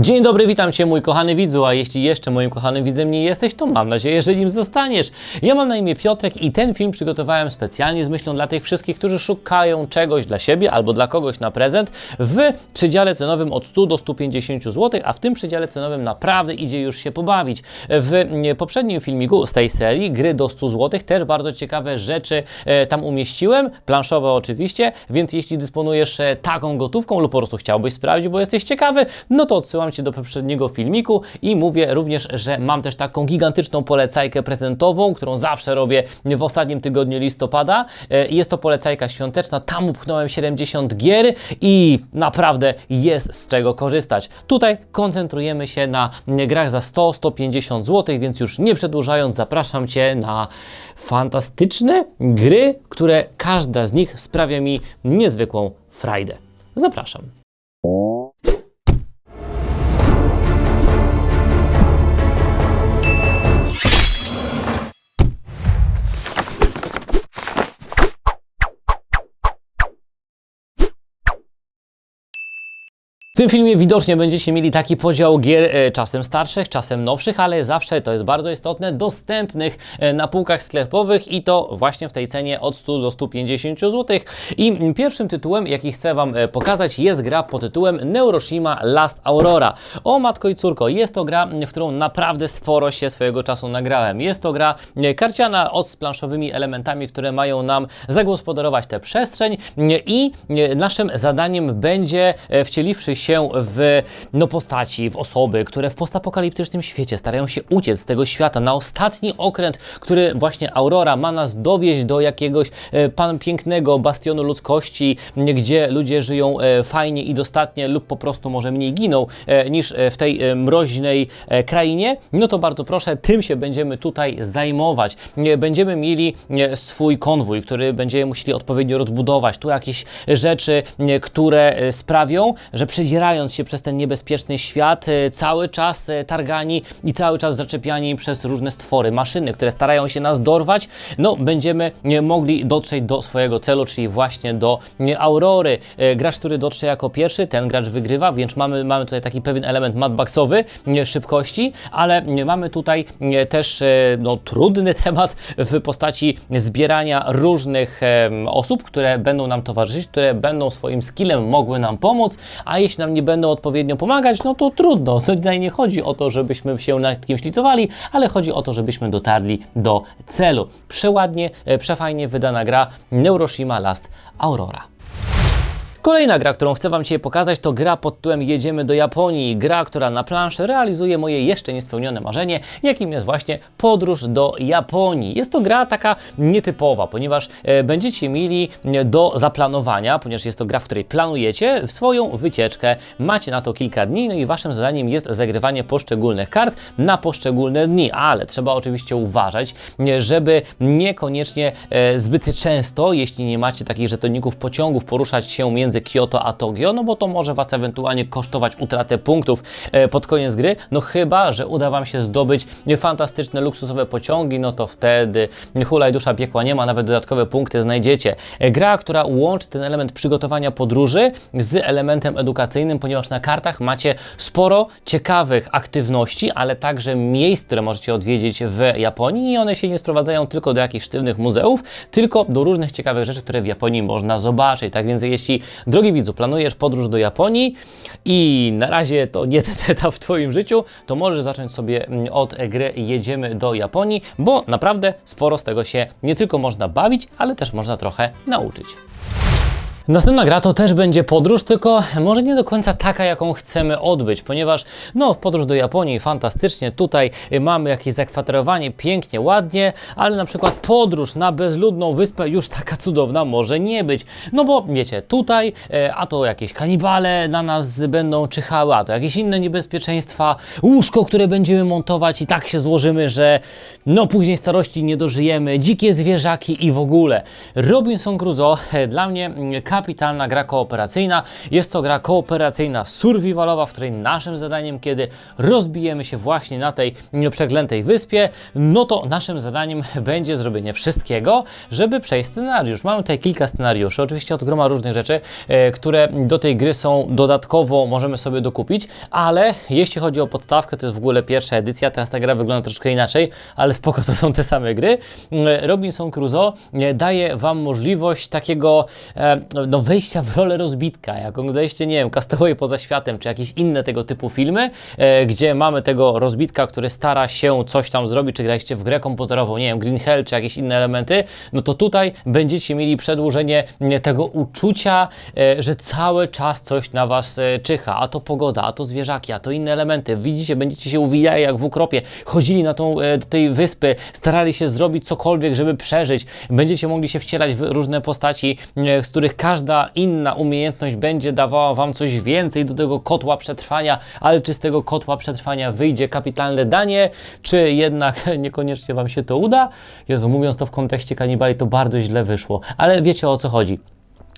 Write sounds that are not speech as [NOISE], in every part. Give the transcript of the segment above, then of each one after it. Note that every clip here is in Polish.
Dzień dobry, witam Cię mój kochany widzu, a jeśli jeszcze moim kochanym widzem nie jesteś, to mam nadzieję, że nim zostaniesz. Ja mam na imię Piotrek i ten film przygotowałem specjalnie z myślą dla tych wszystkich, którzy szukają czegoś dla siebie albo dla kogoś na prezent w przedziale cenowym od 100 do 150 zł, a w tym przedziale cenowym naprawdę idzie już się pobawić. W poprzednim filmiku z tej serii, gry do 100 zł, też bardzo ciekawe rzeczy e, tam umieściłem, planszowe oczywiście, więc jeśli dysponujesz e, taką gotówką lub po prostu chciałbyś sprawdzić, bo jesteś ciekawy, no to odsyłam Cię do poprzedniego filmiku i mówię również, że mam też taką gigantyczną polecajkę prezentową, którą zawsze robię w ostatnim tygodniu listopada. E, Jest to polecajka świąteczna, tam upchnąłem 70 gier i naprawdę jest z czego korzystać. Tutaj koncentrujemy się na grach za 100-150 zł, więc już nie przedłużając, zapraszam Cię na fantastyczne gry, które każda z nich sprawia mi niezwykłą frajdę. Zapraszam. W tym filmie widocznie będziecie mieli taki podział gier e, czasem starszych, czasem nowszych, ale zawsze to jest bardzo istotne, dostępnych e, na półkach sklepowych i to właśnie w tej cenie od 100 do 150 zł. I pierwszym tytułem, jaki chcę Wam e, pokazać, jest gra pod tytułem Neuroshima Last Aurora. O matko i córko, jest to gra, w którą naprawdę sporo się swojego czasu nagrałem. Jest to gra karciana od z planszowymi elementami, które mają nam zagospodarować tę przestrzeń i naszym zadaniem będzie wcieliwszy się w no, postaci, w osoby, które w postapokaliptycznym świecie starają się uciec z tego świata na ostatni okręt, który właśnie Aurora ma nas dowieść do jakiegoś e, pan pięknego bastionu ludzkości, gdzie ludzie żyją e, fajnie i dostatnie lub po prostu może mniej giną e, niż w tej mroźnej krainie, no to bardzo proszę, tym się będziemy tutaj zajmować. Będziemy mieli swój konwój, który będziemy musieli odpowiednio rozbudować. Tu jakieś rzeczy, które sprawią, że przedzierając się przez ten niebezpieczny świat, e, cały czas e, targani i cały czas zaczepiani przez różne stwory, maszyny, które starają się nas dorwać, no będziemy e, mogli dotrzeć do swojego celu, czyli właśnie do Aurory. Gracz, który dotrze jako pierwszy, ten gracz wygrywa, więc mamy, mamy tutaj taki pewien element madboxowy, szybkości, ale mamy tutaj też no, trudny [LAUGHS] temat w postaci zbierania różnych osób, które będą nam towarzyszyć, które będą swoim skillem mogły nam pomóc, a jeśli nam nie będą odpowiednio pomagać, no to trudno. To tutaj nie chodzi o to, żebyśmy się nad kimś litowali, ale chodzi o to, żebyśmy dotarli do celu. Przeładnie, e, przefajnie wydana gra Neuroshima Last Aurora. Kolejna gra, którą chcę Wam dzisiaj pokazać, to gra pod tytułem Jedziemy do Japonii. Gra, która na planszy realizuje moje jeszcze niespełnione marzenie, jakim jest właśnie podróż do Japonii. Jest to gra taka nietypowa, ponieważ e, będziecie mieli e, do zaplanowania, ponieważ jest to gra, w której planujecie swoją wycieczkę. Macie na to kilka dni, no i Waszym zadaniem jest zagrywanie poszczególnych kart na poszczególne dni, ale trzeba oczywiście uważać, e, żeby niekoniecznie zbyt często, jeśli nie macie takich żetoników pociągów, poruszać się między Kyoto a Tokio, no bo to może Was ewentualnie kosztować utratę punktów e, pod koniec gry, no chyba, że uda Wam się zdobyć fantastyczne, luksusowe pociągi, no to wtedy hulaj dusza piekła nie ma, nawet dodatkowe punkty znajdziecie. E, Gra, która łączy ten element przygotowania podróży z elementem edukacyjnym, ponieważ na kartach macie sporo ciekawych aktywności, ale także miejsc, które możecie odwiedzić w Japonii i one się nie sprowadzają tylko do jakichś sztywnych muzeów, tylko do różnych ciekawych rzeczy, które w Japonii można zobaczyć. Tak więc jeśli, drogi widzu, planujesz podróż do Japonii i na razie to nie [LAUGHS] ten etap w Twoim życiu, to możesz zacząć sobie mm, od gry Jedziemy do Japonii, bo naprawdę sporo z tego się nie tylko można bawić, ale też można trochę nauczyć. Następna gra to też będzie podróż, tylko może nie do końca taka, jaką chcemy odbyć, ponieważ no, podróż do Japonii fantastycznie, tutaj mamy jakieś zakwaterowanie, pięknie, ładnie, ale na przykład podróż na bezludną wyspę już taka cudowna może nie być. No bo wiecie, tutaj e, a to jakieś kanibale na nas będą czyhały, a to jakieś inne niebezpieczeństwa, łóżko, które będziemy montować i tak się złożymy, że no później starości nie dożyjemy, dzikie zwierzaki i w ogóle. Robinson Crusoe e, dla mnie mm, kapitalna gra kooperacyjna. Jest to gra kooperacyjna survivalowa, w której naszym zadaniem, kiedy rozbijemy się właśnie na tej przeklętej wyspie, no to naszym zadaniem [LAUGHS] będzie zrobienie wszystkiego, żeby przejść scenariusz. Mamy tutaj kilka scenariuszy, oczywiście od groma różnych rzeczy, e, które do tej gry są dodatkowo, możemy sobie dokupić, ale jeśli chodzi o podstawkę, to jest w ogóle pierwsza edycja, teraz ta gra wygląda troszkę inaczej, ale spoko, to są te same gry. E, Robinson Crusoe e, daje Wam możliwość takiego no, wejścia w rolę rozbitka. Jak oglądaliście, nie wiem, Castaway poza światem, czy jakieś inne tego typu filmy, e, gdzie mamy tego rozbitka, który stara się coś tam zrobić, czy graliście w grę komputerową, nie wiem, Green Hell, czy jakieś inne elementy, no to tutaj będziecie mieli przedłużenie e, tego uczucia, e, że cały czas coś na Was e, czyha, a to pogoda, a to zwierzaki, a to inne elementy. Widzicie, będziecie się uwijali jak w ukropie, chodzili na tą, e, do tej wyspy, starali się zrobić cokolwiek, żeby przeżyć. Będziecie mogli się wcielać w różne postaci, e, z których każda inna umiejętność będzie dawała Wam coś więcej do tego kotła przetrwania, ale czy z tego kotła przetrwania wyjdzie kapitalne danie, czy jednak [LAUGHS] niekoniecznie Wam się to uda? Jezu, mówiąc to w kontekście kanibali, to bardzo źle wyszło, ale wiecie o co chodzi.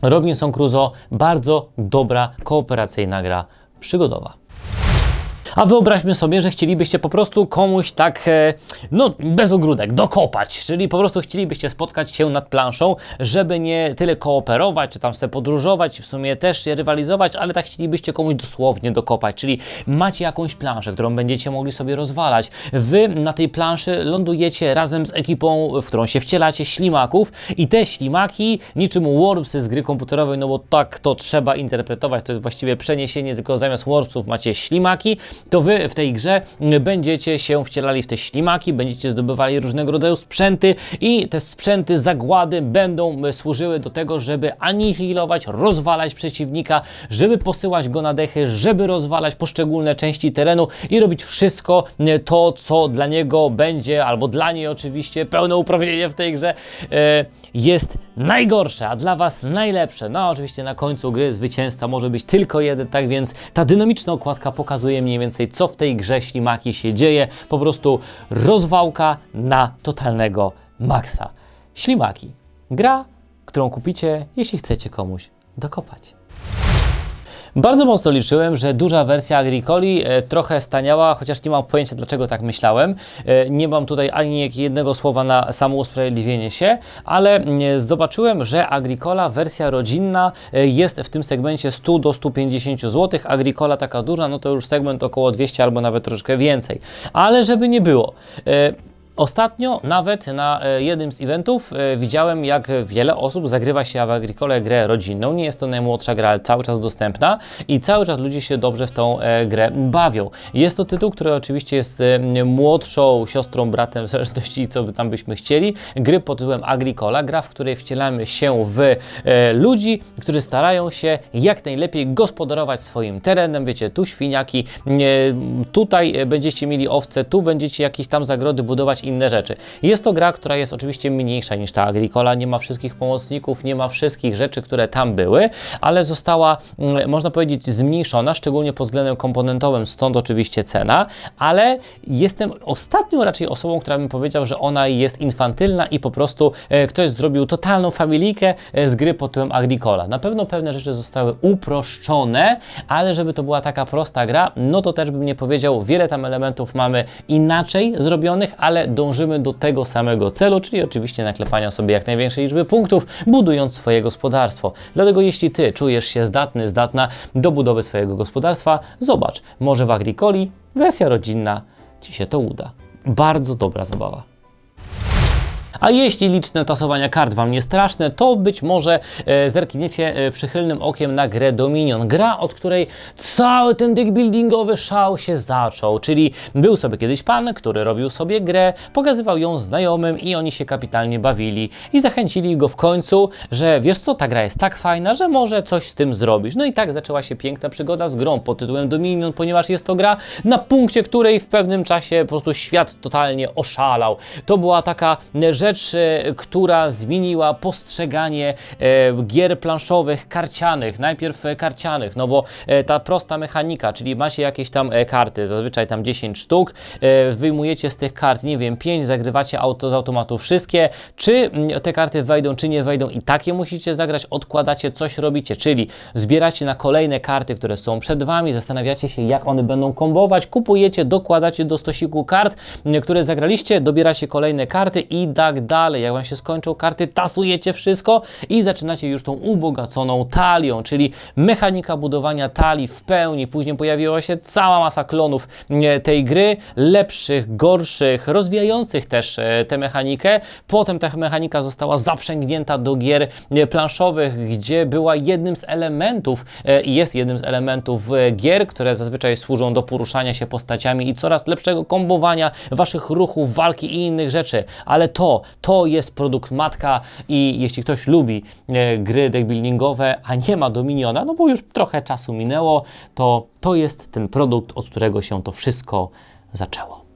Robinson Crusoe, bardzo dobra, kooperacyjna gra przygodowa. A wyobraźmy sobie, że chcielibyście po prostu komuś tak, e, no bez ogródek, dokopać, czyli po prostu chcielibyście spotkać się nad planszą, żeby nie tyle kooperować, czy tam sobie podróżować, w sumie też się rywalizować, ale tak chcielibyście komuś dosłownie dokopać, czyli macie jakąś planszę, którą będziecie mogli sobie rozwalać. Wy na tej planszy lądujecie razem z ekipą, w którą się wcielacie, ślimaków. I te ślimaki, niczym Worpsy z gry komputerowej, no bo tak to trzeba interpretować, to jest właściwie przeniesienie, tylko zamiast Worpsów macie ślimaki, to wy w tej grze będziecie się wcielali w te ślimaki, będziecie zdobywali różnego rodzaju sprzęty i te sprzęty zagłady będą służyły do tego, żeby anihilować, rozwalać przeciwnika, żeby posyłać go na dechy, żeby rozwalać poszczególne części terenu i robić wszystko to, co dla niego będzie, albo dla niej oczywiście, pełne uprawnienie w tej grze e, jest najgorsze, a dla Was najlepsze. No oczywiście na końcu gry zwycięzca może być tylko jeden, tak więc ta dynamiczna okładka pokazuje mniej więcej co w tej grze ślimaki się dzieje. Po prostu rozwałka na totalnego maksa. Ślimaki. Gra, którą kupicie, jeśli chcecie komuś dokopać. Bardzo mocno liczyłem, że duża wersja Agricoli e, trochę staniała, chociaż nie mam pojęcia dlaczego tak myślałem. E, nie mam tutaj ani jednego słowa na samo usprawiedliwienie się, ale mm, zobaczyłem, że Agricola wersja rodzinna e, jest w tym segmencie 100 do 150 zł. Agricola taka duża, no to już segment około 200 albo nawet troszeczkę więcej. Ale żeby nie było. Ostatnio nawet na e, jednym z eventów e, widziałem, jak wiele osób zagrywa się w Agricole grę rodzinną. Nie jest to najmłodsza gra, ale cały czas dostępna i cały czas ludzie się dobrze w tą e, grę bawią. Jest to tytuł, który oczywiście jest młodszą siostrą, bratem, w zależności co by tam byśmy chcieli. Gry pod tytułem Agricola, gra, w której wcielamy się w ludzi, którzy starają się jak najlepiej gospodarować swoim terenem. Wiecie, tu świniaki, tutaj będziecie mieli owce, tu będziecie jakieś tam zagrody budować inne rzeczy. Jest to gra, która jest oczywiście mniejsza niż ta Agricola, nie ma wszystkich pomocników, nie ma wszystkich rzeczy, które tam były, ale została, mm, można powiedzieć, zmniejszona, szczególnie pod względem komponentowym, stąd oczywiście cena, ale jestem ostatnią raczej osobą, która bym powiedział, że ona jest infantylna i po prostu e, ktoś zrobił totalną familijkę e, z gry pod tytułem Agricola. Na pewno pewne rzeczy zostały uproszczone, ale żeby to była taka prosta gra, no to też bym nie powiedział, wiele tam elementów mamy inaczej zrobionych, ale dążymy do tego samego celu, czyli oczywiście naklepania sobie jak największej liczby punktów, budując swoje gospodarstwo. Dlatego jeśli Ty czujesz się zdatny, zdatna do budowy swojego gospodarstwa, zobacz, może w Agricoli wersja rodzinna Ci się to uda. Bardzo dobra zabawa. A jeśli liczne tasowania kart Wam nie straszne, to być może e, zerkniecie e, przychylnym okiem na grę Dominion. Gra, od której cały ten deckbuildingowy szał się zaczął. Czyli był sobie kiedyś pan, który robił sobie grę, pokazywał ją znajomym i oni się kapitalnie bawili. I zachęcili go w końcu, że wiesz co, ta gra jest tak fajna, że może coś z tym zrobisz. No i tak zaczęła się piękna przygoda z grą pod tytułem Dominion, ponieważ jest to gra, na punkcie której w pewnym czasie po prostu świat totalnie oszalał. To była taka rzecz, rzecz, e, która zmieniła postrzeganie e, gier planszowych karcianych. Najpierw e, karcianych, no bo ta prosta mechanika, czyli macie jakieś tam karty, zazwyczaj tam 10 sztuk, wyjmujecie z tych kart, nie wiem, 5, zagrywacie auto z automatu wszystkie, czy mm, te karty wejdą, czy nie wejdą i takie musicie zagrać, odkładacie, coś robicie, czyli zbieracie na kolejne karty, które są przed Wami, zastanawiacie się, jak one będą kombować, kupujecie, dokładacie do stosiku kart, które zagraliście, dobieracie kolejne karty i tak dalej. Jak Wam się skończą karty, tasujecie wszystko i zaczynacie już tą ubogaconą talią, czyli mechanika budowania talii w pełni. Później pojawiła się cała masa klonów m, tej gry, lepszych, gorszych, rozwijających też e, tę mechanikę. Potem ta mechanika została zaprzęgnięta do gier e, planszowych, gdzie była jednym z elementów e, i jest jednym z elementów e, gier, które zazwyczaj służą do poruszania się postaciami i coraz lepszego kombowania waszych ruchów, walki i innych rzeczy. Ale to, to jest produkt matka i jeśli ktoś lubi e, gry deckbuildingowe, a nie ma Dominiona, no bo już trochę czasu minęło, to to jest ten produkt, od którego się to wszystko zaczęło.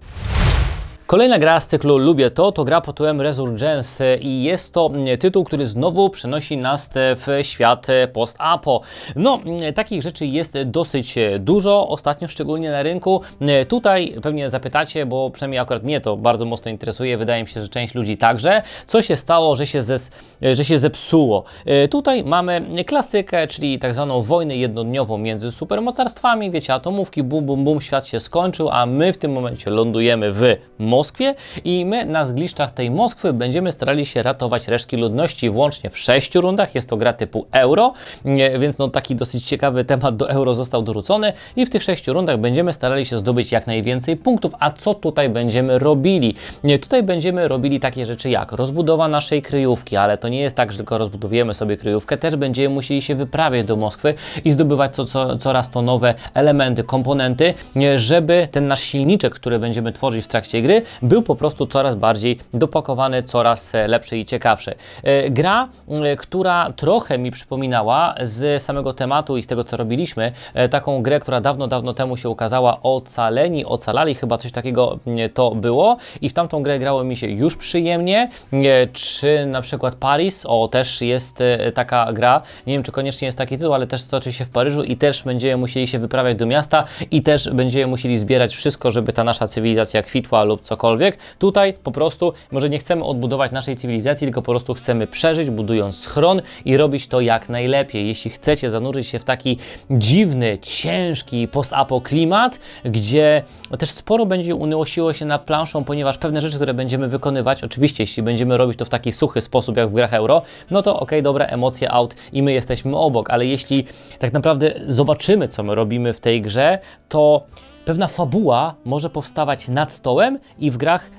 Kolejna gra z cyklu Lubię to, to gra pod tytułem Resurgence i jest to mm, tytuł, który znowu przenosi nas w świat e, post-apo. No, mm, takich rzeczy jest dosyć e, dużo, ostatnio szczególnie na rynku. E, Tutaj pewnie zapytacie, bo przynajmniej akurat mnie to bardzo mocno interesuje, wydaje mi się, że część ludzi także, co się stało, że się, zes, że się zepsuło. Tutaj mamy klasykę, czyli tak zwaną wojnę jednodniową między supermocarstwami, wiecie, atomówki, bum, bum, bum, świat się skończył, a my w tym momencie lądujemy w Moskwie i my na zgliszczach tej Moskwy będziemy starali się ratować resztki ludności włącznie w sześciu rundach. Jest to gra typu euro, więc no taki dosyć ciekawy temat do euro został dorzucony i w tych sześciu rundach będziemy starali się zdobyć jak najwięcej punktów. A co tutaj będziemy robili? Nie, tutaj będziemy robili takie rzeczy jak rozbudowa naszej kryjówki, ale to nie jest tak, że tylko rozbudowujemy sobie kryjówkę, też będziemy musieli się wyprawiać do Moskwy i zdobywać co, co, coraz to nowe elementy, komponenty, żeby ten nasz silniczek, który będziemy tworzyć w trakcie gry, był po prostu coraz bardziej dopakowany, coraz e, lepszy i ciekawszy. E, Gra, e, która trochę mi przypominała z samego tematu i z tego, co robiliśmy, taką grę, która dawno, dawno temu się ukazała, Ocaleni, Ocalali, chyba coś takiego to było. I w tamtą grę grało mi się już przyjemnie, czy na przykład Paris, o też jest taka gra, nie wiem czy koniecznie jest taki tytuł, ale też toczy się w Paryżu i też będziemy musieli się wyprawiać do miasta i też będziemy musieli zbierać wszystko, żeby ta nasza cywilizacja kwitła lub cokolwiek. Tutaj po prostu może nie chcemy odbudować naszej cywilizacji, tylko po prostu chcemy przeżyć, budując schron i robić to jak najlepiej. Jeśli chcecie zanurzyć się w taki dziwny, ciężki post-apo klimat, gdzie też sporo będzie unosiło się na planszą, ponieważ pewne rzeczy, które będziemy wykonywać, oczywiście jeśli będziemy robić to w taki suchy sposób jak w grach euro, no to okej, dobra, emocje out i my jesteśmy obok, ale jeśli tak naprawdę zobaczymy, co my robimy w tej grze, to pewna fabuła może powstawać nad stołem i w grach,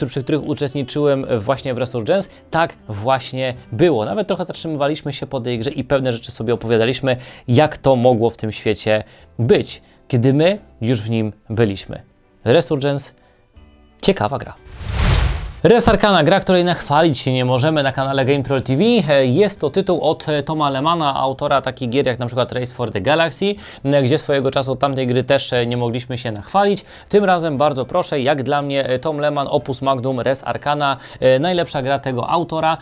e, przy których uczestniczyłem właśnie w Resurgence, tak właśnie było. Nawet trochę zatrzymywaliśmy się po tej grze i pewne rzeczy sobie opowiadaliśmy, jak to mogło w tym świecie być, kiedy my już w nim byliśmy. Resurgence, ciekawa gra. Res Arcana, gra, której nachwalić się nie możemy na kanale Game Troll TV. E, Jest to tytuł od e, Toma Lemana, autora takich gier jak na przykład Race for the Galaxy, m, gdzie swojego czasu od tamtej gry też e, nie mogliśmy się nachwalić. Tym razem bardzo proszę, jak dla mnie e, Tom Leman, Opus Magnum, Res Arcana, e, najlepsza gra tego autora,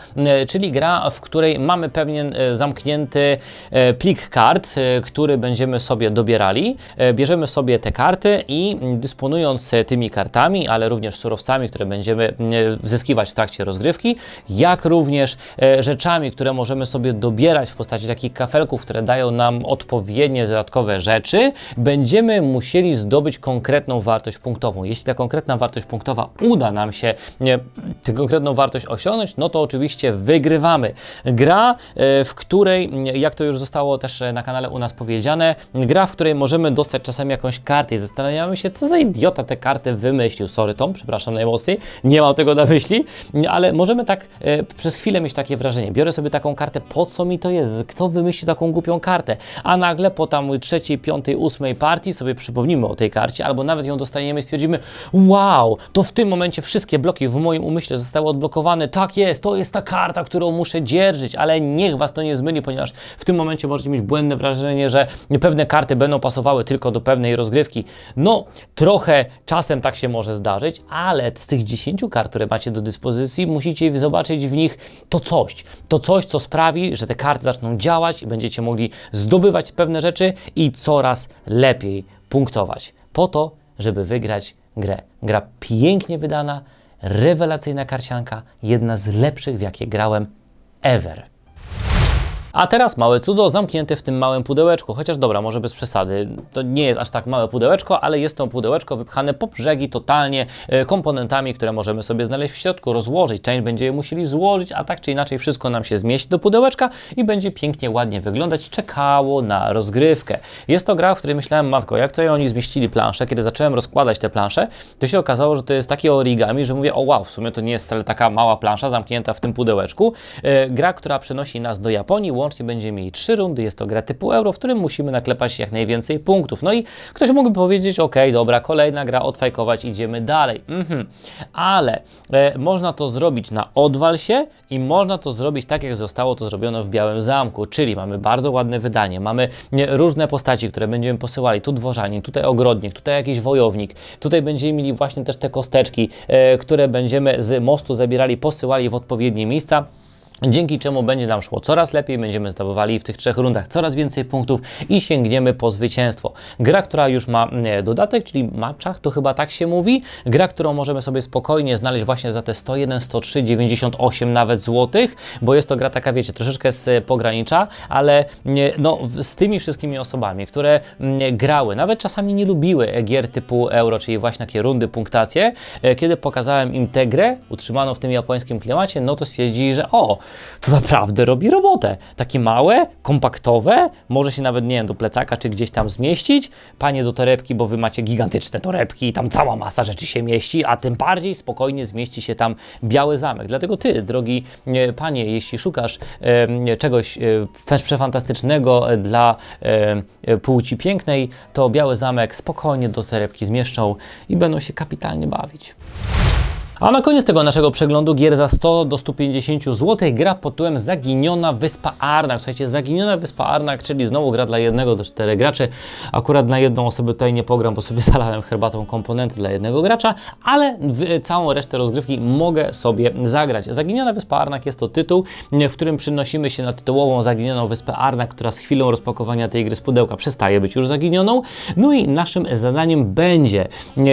czyli gra, w której mamy pewien e, zamknięty e, plik kart, e, który będziemy sobie dobierali. E, Bierzemy sobie te karty i dysponując e, tymi kartami, ale również surowcami, które będziemy zyskiwać w trakcie rozgrywki, jak również e, rzeczami, które możemy sobie dobierać w postaci takich kafelków, które dają nam odpowiednie dodatkowe rzeczy, będziemy musieli zdobyć konkretną wartość punktową. Jeśli ta konkretna wartość punktowa uda nam się tę konkretną wartość osiągnąć, no to oczywiście wygrywamy. Gra, e, w której, jak to już zostało też e, na kanale u nas powiedziane, gra, w której możemy dostać czasami jakąś kartę i zastanawiamy się, co za idiota tę kartę wymyślił. Sorry Tom, przepraszam najmocniej, nie mam tego na myśli, ale możemy tak e, przez chwilę mieć takie wrażenie. Biorę sobie taką kartę, po co mi to jest? Kto wymyślił taką głupią kartę? A nagle po tam trzeciej, piątej, ósmej partii sobie przypomnimy o tej karcie, albo nawet ją dostaniemy i stwierdzimy, wow, to w tym momencie wszystkie bloki w moim umyśle zostały odblokowane. Tak jest, to jest ta karta, którą muszę dzierżyć, ale niech Was to nie zmyli, ponieważ w tym momencie możecie mieć błędne wrażenie, że pewne karty będą pasowały tylko do pewnej rozgrywki. No, trochę czasem tak się może zdarzyć, ale z tych 10 kart, które które macie do dyspozycji, musicie zobaczyć w nich to coś. To coś, co sprawi, że te karty zaczną działać i będziecie mogli zdobywać pewne rzeczy i coraz lepiej punktować. Po to, żeby wygrać grę. Gra pięknie wydana, rewelacyjna karcianka, jedna z lepszych, w jakie grałem ever. A teraz małe cudo zamknięte w tym małym pudełeczku, chociaż dobra, może bez przesady. To nie jest aż tak małe pudełeczko, ale jest to pudełeczko wypchane po brzegi totalnie e, komponentami, które możemy sobie znaleźć w środku, rozłożyć. Część będziemy musieli złożyć, a tak czy inaczej wszystko nam się zmieści do pudełeczka i będzie pięknie, ładnie wyglądać. Czekało na rozgrywkę. Jest to gra, w której myślałem, matko, jak to oni zmieścili planszę. Kiedy zacząłem rozkładać te plansze, to się okazało, że to jest takie origami, że mówię, o wow, w sumie to nie jest wcale taka mała plansza zamknięta w tym pudełeczku. E, gra, która przenosi nas do Japonii, będziemy mieli trzy rundy. Jest to gra typu euro, w którym musimy naklepać jak najwięcej punktów. No i ktoś mógłby powiedzieć, ok, dobra, kolejna gra, odfajkować, idziemy dalej. Mhm. Ale e, można to zrobić na odwal się i można to zrobić tak, jak zostało to zrobione w Białym Zamku, czyli mamy bardzo ładne wydanie, mamy różne postaci, które będziemy posyłali. Tu dworzanin, tutaj ogrodnik, tutaj jakiś wojownik, tutaj będziemy mieli właśnie też te kosteczki, e, które będziemy z mostu zabierali, posyłali w odpowiednie miejsca dzięki czemu będzie nam szło coraz lepiej, będziemy zdobywali w tych trzech rundach coraz więcej punktów i sięgniemy po zwycięstwo. Gra, która już ma e, dodatek, czyli matchach, to chyba tak się mówi, gra, którą możemy sobie spokojnie znaleźć właśnie za te 101, 103, 98 nawet złotych, bo jest to gra taka, wiecie, troszeczkę z e, pogranicza, ale nie, no, w- z tymi wszystkimi osobami, które mm, grały, nawet czasami nie lubiły gier typu euro, czyli właśnie takie rundy, punktacje, e, kiedy pokazałem im tę grę, utrzymaną w tym japońskim klimacie, no to stwierdzili, że o, to naprawdę robi robotę. Takie małe, kompaktowe, może się nawet, nie wiem, do plecaka czy gdzieś tam zmieścić. Panie do torebki, bo wy macie gigantyczne torebki i tam cała masa rzeczy się mieści, a tym bardziej spokojnie zmieści się tam biały zamek. Dlatego ty, drogi e, panie, jeśli szukasz e, czegoś e, przefantastycznego dla e, e, płci pięknej, to biały zamek spokojnie do torebki zmieszczą i będą się kapitalnie bawić. A na koniec tego naszego przeglądu gier za 100 do 150 zł gra pod tytułem Zaginiona Wyspa Arnak. Słuchajcie, Zaginiona Wyspa Arnak, czyli znowu gra dla jednego do czterech graczy. Akurat na jedną osobę tutaj nie pogram, bo sobie [LAUGHS] zalałem herbatą komponenty dla jednego gracza, ale całą resztę rozgrywki mogę sobie zagrać. Zaginiona Wyspa Arnak jest to tytuł, w którym przynosimy się na tytułową Zaginioną Wyspę Arnak, która z chwilą rozpakowania tej gry z pudełka przestaje być już zaginioną. No i naszym zadaniem będzie,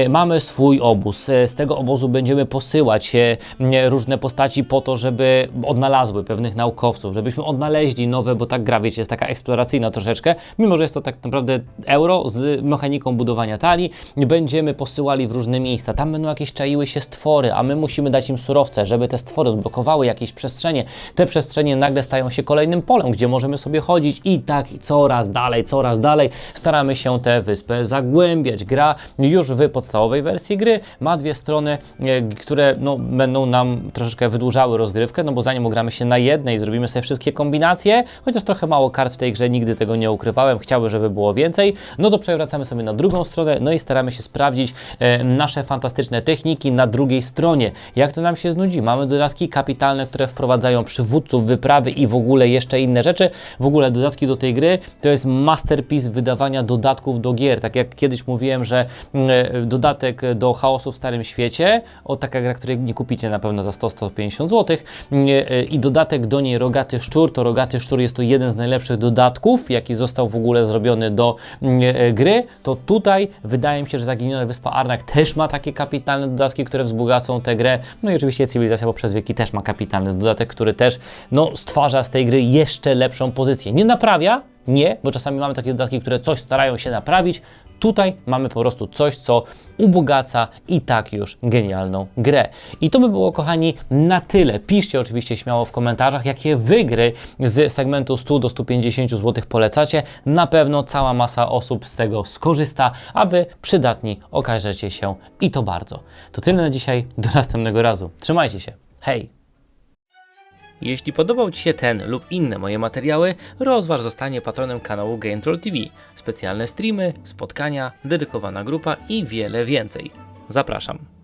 mamy swój obóz, z tego obozu będziemy posyłać e, różne postaci po to, żeby odnalazły pewnych naukowców, żebyśmy odnaleźli nowe, bo tak gra, wiecie, jest taka eksploracyjna troszeczkę, mimo że jest to tak naprawdę euro z mechaniką budowania talii, będziemy posyłali w różne miejsca, tam będą jakieś czaiły się stwory, a my musimy dać im surowce, żeby te stwory odblokowały jakieś przestrzenie, te przestrzenie nagle stają się kolejnym polem, gdzie możemy sobie chodzić i tak i coraz dalej, coraz dalej staramy się tę wyspę zagłębiać. Gra już w podstawowej wersji gry. Ma dwie strony, e, które no, będą nam troszeczkę wydłużały rozgrywkę, no bo zanim ogramy się na jednej, zrobimy sobie wszystkie kombinacje, chociaż trochę mało kart w tej grze, nigdy tego nie ukrywałem, chciałbym, żeby było więcej, no to przewracamy sobie na drugą stronę, no i staramy się sprawdzić e, nasze fantastyczne techniki na drugiej stronie. Jak to nam się znudzi? Mamy dodatki kapitalne, które wprowadzają przywódców, wyprawy i w ogóle jeszcze inne rzeczy. W ogóle dodatki do tej gry to jest masterpiece wydawania dodatków do gier. Tak jak kiedyś mówiłem, że mm, e, dodatek do chaosu w Starym Świecie, o taka gra, której nie kupicie na pewno za 100-150 zł i dodatek do niej Rogaty Szczur, to Rogaty Szczur jest to jeden z najlepszych dodatków, jaki został w ogóle zrobiony do mm, e, gry, to tutaj wydaje mi się, że Zaginiona Wyspa Arnak też ma takie kapitalne dodatki, które wzbogacą tę grę. No i oczywiście Cywilizacja poprzez wieki też ma kapitalny dodatek, który też no, stwarza z tej gry jeszcze lepszą pozycję. Nie naprawia, nie, bo czasami mamy takie dodatki, które coś starają się naprawić. Tutaj mamy po prostu coś, co ubogaca i tak już genialną grę. I to by było, kochani, na tyle. Piszcie oczywiście śmiało w komentarzach, jakie wy gry z segmentu 100 do 150 zł polecacie. Na pewno cała masa osób z tego skorzysta, a wy przydatni okażecie się i to bardzo. To tyle na dzisiaj. Do następnego razu. Trzymajcie się. Hej! Jeśli podobał Ci się ten lub inne moje materiały, rozważ zostanie patronem kanału GameTroll TV. Specjalne streamy, spotkania, dedykowana grupa i wiele więcej. Zapraszam.